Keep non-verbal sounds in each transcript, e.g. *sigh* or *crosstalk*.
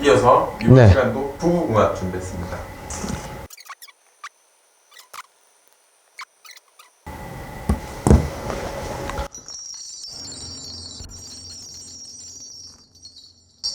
이어서 이번 네. 시간도 부부궁합 준비했습니다.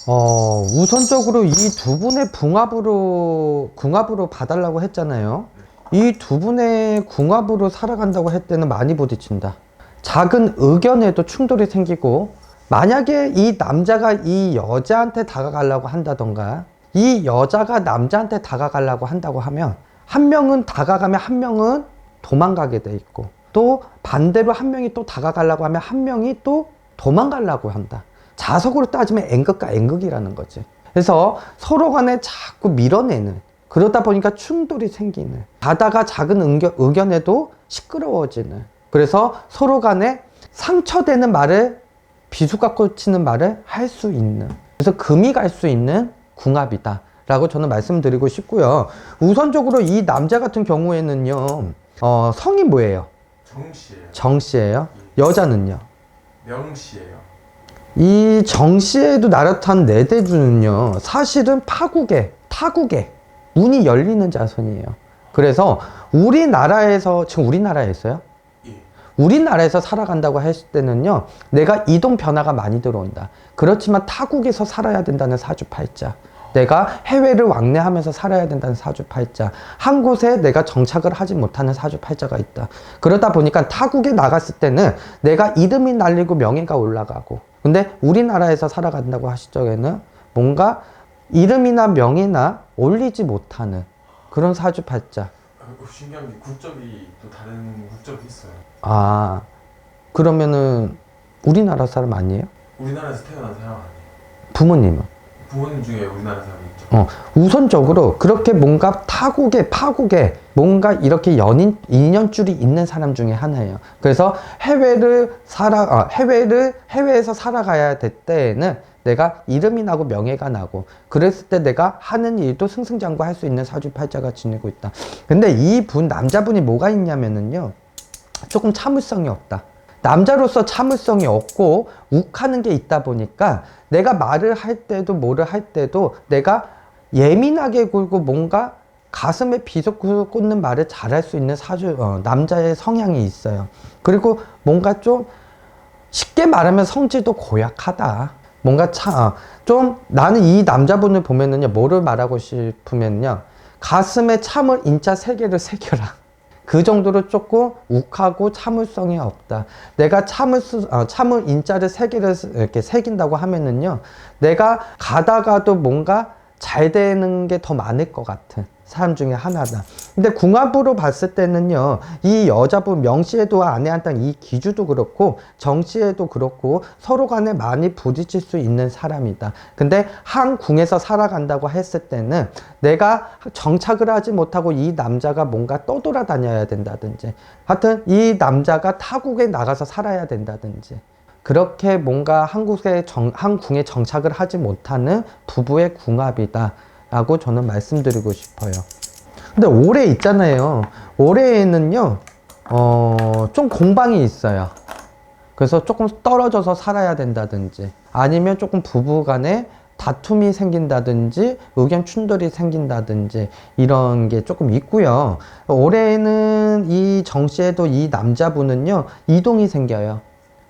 어, 우선적으로 이 두 분의 궁합으로, 궁합으로 봐달라고 했잖아요. 이 두 분의 궁합으로 살아간다고 할 때는 많이 부딪힌다. 작은 의견에도 충돌이 생기고, 만약에 이 남자가 이 여자한테 다가가려고 한다던가, 이 여자가 남자한테 다가가려고 한다고 하면, 한 명은 다가가면 한 명은 도망가게 돼 있고, 또 반대로 한 명이 또 다가가려고 하면 한 명이 또 도망가려고 한다. 자석으로 따지면 N극과 N극이라는 거지. 그래서 서로 간에 자꾸 밀어내는 그러다 보니까 충돌이 생기는 가다가 작은 의견, 의견에도 시끄러워지는 그래서 서로 간에 상처되는 말을 비수가 꽂히는 말을 할 수 있는 그래서 금이 갈 수 있는 궁합이다 라고 저는 말씀드리고 싶고요 우선적으로 이 남자 같은 경우에는요 어, 성이 뭐예요? 정씨예요. 정씨예요 여자는요 명씨예요. 이 정시에도 나렷한 내대주는요, 사실은 파국에, 타국에, 문이 열리는 자손이에요. 그래서 우리나라에서, 지금 우리나라에서요? 예. 우리나라에서 살아간다고 했을 때는요, 내가 이동 변화가 많이 들어온다. 그렇지만 타국에서 살아야 된다는 사주팔자. 내가 해외를 왕래하면서 살아야 된다는 사주팔자. 한 곳에 내가 정착을 하지 못하는 사주팔자가 있다. 그러다 보니까 타국에 나갔을 때는 내가 이름이 날리고 명예가 올라가고. 근데 우리나라에서 살아간다고 하실 적에는 뭔가 이름이나 명예나 올리지 못하는 그런 사주팔자. 아, 어, 신기한 게 국적이 또 다른 국적이 있어요. 아, 그러면은 우리나라 사람 아니에요? 우리나라에서 태어난 사람 아니에요. 부모님은? 부모님 중에 우리나라 사람이 있죠. 어, 우선적으로 그렇게 뭔가 타국에 파국에 뭔가 이렇게 연인 인연줄이 있는 사람 중에 하나예요. 그래서 해외를 살아 아, 해외를 해외에서 살아가야 될 때에는 내가 이름이 나고 명예가 나고 그랬을 때 내가 하는 일도 승승장구할 수 있는 사주팔자가 지니고 있다. 근데 이 분 남자분이 뭐가 있냐면은요. 조금 참을성이 없다. 남자로서 참을성이 없고 욱하는 게 있다 보니까 내가 말을 할 때도 뭐를 할 때도 내가 예민하게 굴고 뭔가 가슴에 비속 꽂는 말을 잘할 수 있는 사주 어, 남자의 성향이 있어요. 그리고 뭔가 좀 쉽게 말하면 성질도 고약하다. 뭔가 차, 어, 좀 나는 이 남자분을 보면은요, 뭐를 말하고 싶으면요, 가슴에 참을 인자 세 개를 새겨라. *laughs* 그 정도로 조금 욱하고 참을성이 없다. 내가 참을 수, 어, 참을 인자를 세 개를 스- 이렇게 새긴다고 하면은요, 내가 가다가도 뭔가 잘 되는 게 더 많을 것 같은 사람 중에 하나다. 근데 궁합으로 봤을 때는요, 이 여자분 명시에도 아내한테 이 기주도 그렇고 정시에도 그렇고 서로 간에 많이 부딪힐 수 있는 사람이다. 근데 한 궁에서 살아간다고 했을 때는 내가 정착을 하지 못하고 이 남자가 뭔가 떠돌아다녀야 된다든지 하여튼 이 남자가 타국에 나가서 살아야 된다든지 그렇게 뭔가 한국에 정, 한 궁에 정착을 하지 못하는 부부의 궁합이다 라고 저는 말씀드리고 싶어요 근데 올해 있잖아요 올해에는요 어, 좀 공방이 있어요 그래서 조금 떨어져서 살아야 된다든지 아니면 조금 부부 간에 다툼이 생긴다든지 의견 충돌이 생긴다든지 이런 게 조금 있고요. 올해는 이 정씨에도 이 남자분은요 이동이 생겨요.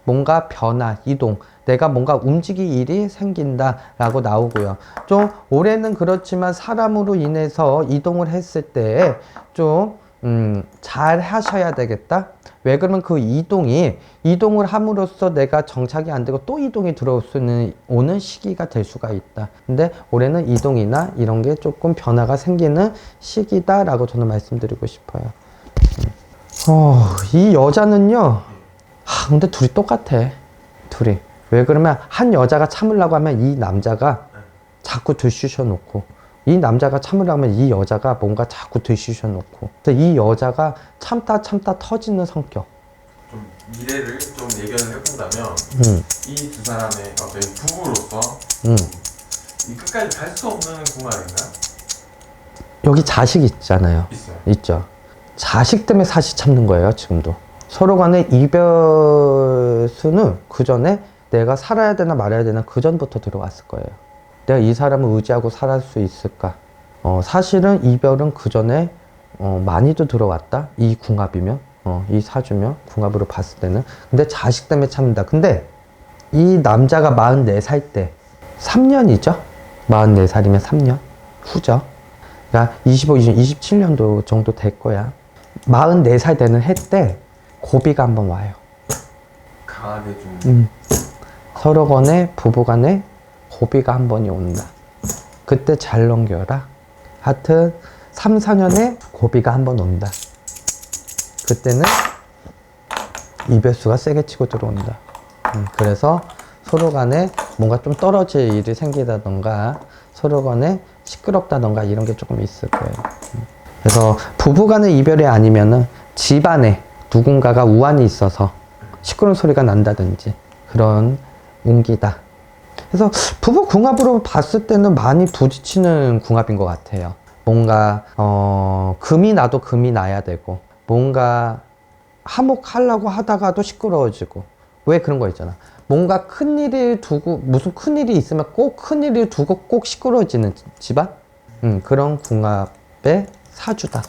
뭔가 변화, 이동, 내가 뭔가 움직일 일이 생긴다라고 나오고요. 좀 올해는 그렇지만 사람으로 인해서 이동을 했을 때좀 음, 잘 하셔야 되겠다. 왜 그러면 그 이동이 이동을 함으로써 내가 정착이 안 되고 또 이동이 들어올 수는 오는 시기가 될 수가 있다. 근데 올해는 이동이나 이런 게 조금 변화가 생기는 시기다라고 저는 말씀드리고 싶어요. 음. 어, 이 여자는요. 하, 근데 둘이 똑같아. 둘이. 왜 그러면 한 여자가 참으려고 하면 이 남자가 자꾸 들쑤셔 놓고 이 남자가 참으려고 하면 이 여자가 뭔가 자꾸 들쑤셔 놓고 그래서 이 여자가 참다 참다 터지는 성격. 좀 미래를 좀 예견을 해본다면 음, 이 두 사람의 어떤 부부로서 음. 이 끝까지 갈 수 없는 궁합인가요? 여기 자식 있잖아요. 있어요. 있죠. 자식 때문에 사실 참는 거예요, 지금도. 서로 간의 이별 수는 그 전에 내가 살아야 되나 말아야 되나 그 전부터 들어왔을 거예요. 내가 이 사람을 의지하고 살아갈 수 있을까? 어, 사실은 이별은 그 전에 어, 많이도 들어왔다. 이 궁합이면, 어, 이 사주면 궁합으로 봤을 때는. 근데 자식 때문에 참는다. 근데 이 남자가 44살 때 3년이죠? 44살이면 3년 후죠. 그러니까 25, 20, 27년도 정도 될 거야. 44살 되는 해 때 고비가 한번 와요. 강하게 좀 음. 서로 간에 부부 간에 고비가 한 번이 온다. 그때 잘 넘겨라. 하여튼 3, 4년에 고비가 한 번 온다. 그때는 이별수가 세게 치고 들어온다. 음, 그래서 서로 간에 뭔가 좀 떨어질 일이 생기다던가 서로 간에 시끄럽다던가 이런 게 조금 있을 거예요. 음. 그래서 부부 간의 이별이 아니면은 집안에 누군가가 우환이 있어서 시끄러운 소리가 난다든지 그런 운기다. 그래서 부부 궁합으로 봤을 때는 많이 부딪히는 궁합인 것 같아요. 뭔가 어, 금이 나도 금이 나야 되고 뭔가 화목하려고 하다가도 시끄러워지고 왜 그런 거 있잖아. 뭔가 큰 일을 두고 무슨 큰 일이 있으면 꼭 큰 일을 두고 꼭 시끄러워지는 지- 집안? 음, 그런 궁합의 사주다.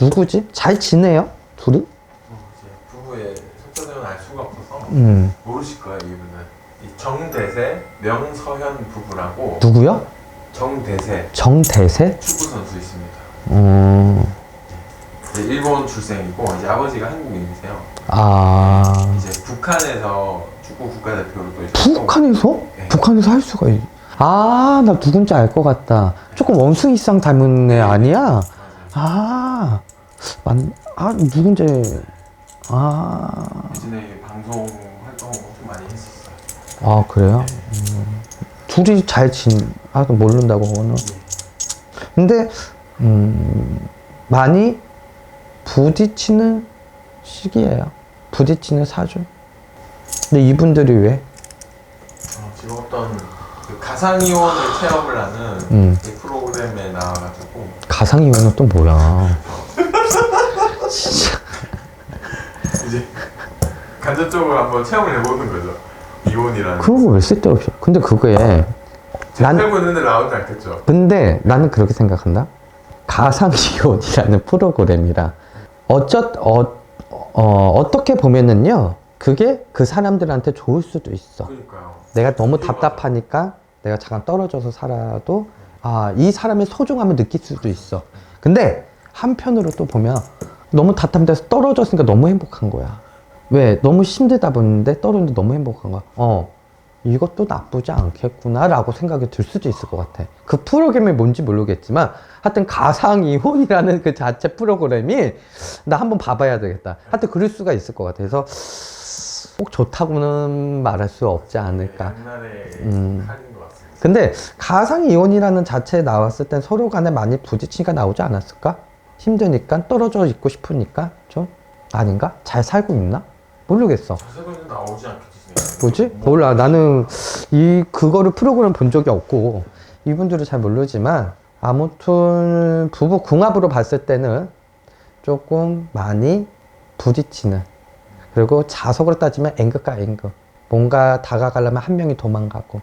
누구지? 잘 지내요? 둘이? 어, 부부의 속사정은 알 수가 없어서 음, 모르실 거예요 이분은 이 정대세 명서현 부부라고 누구요? 정대세 정대세? 축구 선수 있습니다. 음, 이제 일본 출생이고 이제 아버지가 한국인이세요. 아, 이제 북한에서 축구 국가대표로 또 이제 북한에서? 네. 북한에서 할 수가 있... 아, 나 누군지 알 것 같다. 조금 원숭이상 닮은 애 아니야? 맞아요. 아, 만, 아, 누군지, 아, 예전에 방송 활동 좀 많이 했었어요. 아, 그래요? 음, 둘이 잘 진, 아, 모른다고, 그거는. 근데, 음, 많이 부딪히는 시기예요. 부딪히는 사주. 근데 이분들이 왜? 어, 지금 어떤 그 가상 이혼을 체험을 하는 음. 그 프로그램에 나와가지고 가상 이혼은 또 뭐야? *laughs* 이제 간접적으로 한번 체험을 해보는 거죠. 이혼이라는. 그런 거왜 쓸데없이. 근데 그거에, 제가 난- 살고 있는데 나오지 않겠죠. 근데 나는 그렇게 생각한다. 가상이혼이라는 프로그램이라 어쩌 어, 어 어떻게 보면은요. 그게 그 사람들한테 좋을 수도 있어. 그러니까요. 내가 너무 답답하니까 내가 잠깐 떨어져서 살아도 아, 이 사람의 소중함을 느낄 수도 있어. 근데 한편으로 또 보면 너무 답답해서 떨어졌으니까 너무 행복한 거야. 왜? 너무 힘들다 보는데 떨어졌는데 너무 행복한 거야. 어. 이것도 나쁘지 않겠구나라고 생각이 들 수도 있을 것 같아. 그 프로그램이 뭔지 모르겠지만 하여튼 가상이혼이라는 그 자체 프로그램이 나 한번 봐봐야 되겠다. 하여튼 그럴 수가 있을 것 같아. 그래서 꼭 좋다고는 말할 수 없지 않을까. 옛날에 음. 근데 가상이혼이라는 자체에 나왔을 땐 서로 간에 많이 부딪히니까 나오지 않았을까? 힘드니까 떨어져 있고 싶으니까 좀 아닌가? 잘 살고 있나? 모르겠어. 자세히는 나오지 않겠지. 뭐지? 몰라. 나는 이 그거를 프로그램 본 적이 없고 이분들은 잘 모르지만 아무튼 부부 궁합으로 봤을 때는 조금 많이 부딪히는 그리고 자석으로 따지면 N극과 N극 뭔가 다가가려면 한 명이 도망가고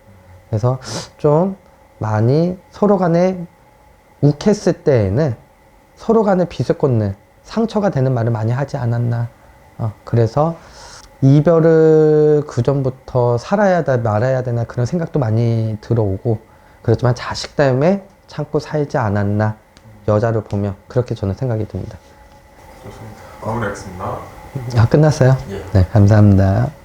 그래서 좀 많이 서로 간에 욱했을 때에는 서로 간에 빚을 꽂는 상처가 되는 말을 많이 하지 않았나 어, 그래서 이별을 그 전부터 살아야 돼 말아야 되나 그런 생각도 많이 들어오고 그렇지만 자식 때문에 참고 살지 않았나 여자를 보면 그렇게 저는 생각이 듭니다. 좋습니다. 마무리하겠습니다. 아 끝났어요? 예. 네 감사합니다.